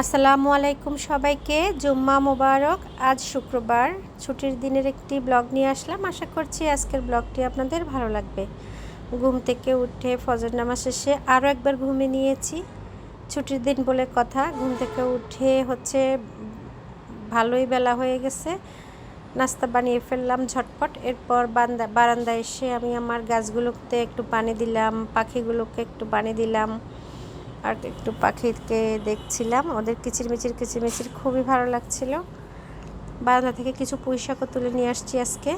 আসসালামু আলাইকুম সবাইকে। জুম্মা মোবারক। আজ শুক্রবার। ছুটির দিনের একটি ব্লগ নিয়ে আসলাম। আশা করছি আজকের ব্লগটি আপনাদের ভালো লাগবে। ঘুম থেকে উঠে ফজর নামা শেষে আরও একবার ঘুমে নিয়েছি। ছুটির দিন বলে কথা, ঘুম থেকে উঠে হচ্ছে ভালোই বেলা হয়ে গেছে। নাস্তা বানিয়ে ফেললাম ঝটপট। এরপর বান্দা বারান্দায় এসে আমি আমার গাছগুলোতে একটু পানি দিলাম, পাখিগুলোকে একটু পানি দিলাম। আর একটু পাখিকে দেখছিলাম। ওদের কিচিরমিচির কিচিরমিচির খুবই ভালো লাগছিল। বারান্দা থেকে কিছু পুঁইশাকও তুলে নিয়ে আসছি আজকে।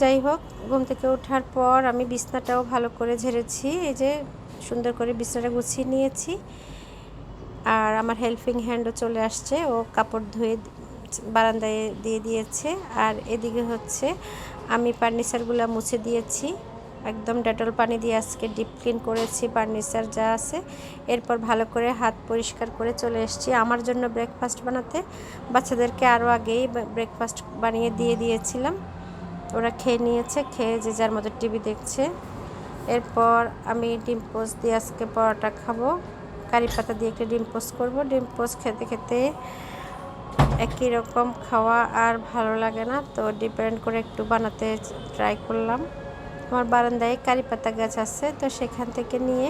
যাই হোক, ঘুম থেকে ওঠার পর আমি বিছনাটাও ভালো করে ঝেড়েছি। এই যে সুন্দর করে বিছনাটা গুছিয়ে নিয়েছি। আর আমার হেল্পিং হ্যান্ডও চলে আসছে। ও কাপড় ধুয়ে বারান্দায় দিয়ে দিয়েছে। আর এদিকে হচ্ছে আমি ফার্নিচারগুলো মুছে দিয়েছি। একদম ডেটল পানি দিয়ে আজকে ডিপ ক্লিন করেছি, ফার্নিচার যা আছে। এরপর ভালো করে হাত পরিষ্কার করে চলে এসেছি। আমার জন্য ব্রেকফাস্ট বানাতে। বাচ্চাদেরকে আরও আগেই ব্রেকফাস্ট বানিয়ে দিয়ে দিয়েছিলাম। ওরা খেয়ে নিয়েছে, খেয়ে যে যার মতো টিভি দেখছে। এরপর আমি ডিম পোস্ট দিয়ে আজকে পরোটা খাব। কারি পাতা দিয়ে একটু ডিম পোস্ট করব। ডিম পোস্ট খেতে খেতে একই রকম খাওয়া আর ভালো লাগে না। তো ডিপেন্ড করে একটু বানাতে ট্রাই করলাম। আমার বারান্দায় কারি পাতা গাছ আছে, তো সেখান থেকে নিয়ে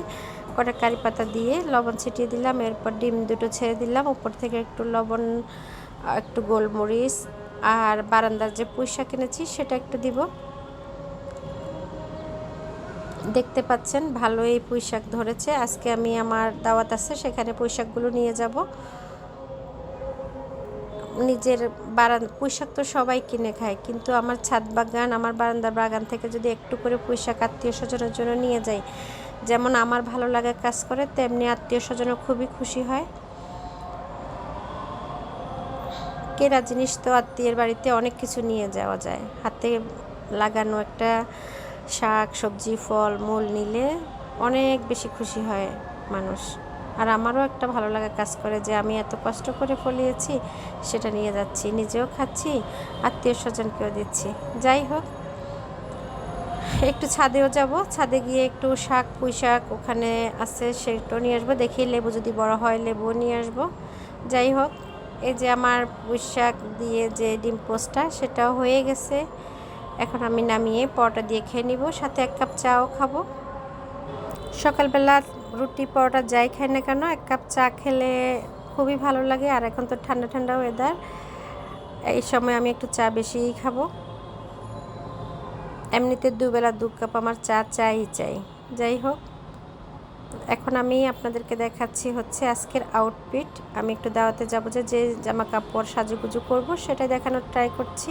কটা কারি পাতা দিয়ে লবণ ছিটিয়ে দিলাম, এরপর ডিম দুটো ছেড়ে দিলাম, উপর থেকে একটু লবণ একটু গোলমরিচ আর বারান্দার যে পুঁইশাক কিনেছি সেটা একটু দিব। দেখতে পাচ্ছেন ভালোই পুঁইশাক ধরেছে, আজকে আমি আমার দাওয়াত আছে, সেখানে পুঁইশাকগুলো নিয়ে যাব। নিজের বারান পুঁইশাক তো সবাই কিনে খায়। কিন্তু আমার ছাদ বাগান, আমার বারান্দার বাগান থেকে যদি একটু করে পুঁইশাক আত্মীয় স্বজনের জন্য নিয়ে যাই, যেমন আমার ভালো লাগে কাজ করে, তেমনি আত্মীয় স্বজনও খুবই খুশি হয়। কেনা জিনিস তো আত্মীয়ের বাড়িতে অনেক কিছু নিয়ে যাওয়া যায়। হাতে লাগানো একটা শাক, সবজি, ফল, মূল নিলে অনেক বেশি খুশি হয় মানুষ। আর আমারও একটা ভালো লাগা কাজ করে যে আমি এত কষ্ট করে ফলিয়েছি, সেটা নিয়ে যাচ্ছি, নিজেও খাচ্ছি আত্মীয় স্বজনকেও দিচ্ছি। যাই হোক, একটু ছাদেও যাব, ছাদে গিয়ে একটু শাক, পুঁই শাক ওখানে আছে, সেটাও নিয়ে আসব। দেখি লেবু যদি বড় হয় লেবু নিয়ে আসব। যাই হোক, এই যে আমার পুঁই শাক দিয়ে যে ডিম পোস্টটা, সেটাও হয়ে গেছে। এখন আমি নামিয়ে পরোটা দিয়ে খেয়ে নিব, সাথে এক কাপ চাও খাব। সকালবেলা রুটি পরোটা যাই খাই না কেন, এক কাপ চা খেলে খুবই ভালো লাগে। আর এখন তো ঠান্ডা ঠান্ডা ওয়েদার এই সময় আমি একটু চা বেশিই খাব। এমনিতে দুবেলা দু কাপ আমার চা চাই চাই। যাই হোক, এখন আমি আপনাদেরকে দেখাচ্ছি হচ্ছে আজকের আউটফিট আমি একটু দাওয়াতে যাব যে যে জামা কাপড় সাজুগুজু করব সেটাই দেখানোর ট্রাই করছি।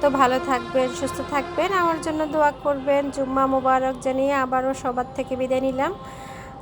তো ভালো থাকবেন, সুস্থ থাকবেন। আমার জন্য দোয়া করবেন। জুম্মা মোবারক জানিয়ে আবারও সবার থেকে বিদায় নিলাম।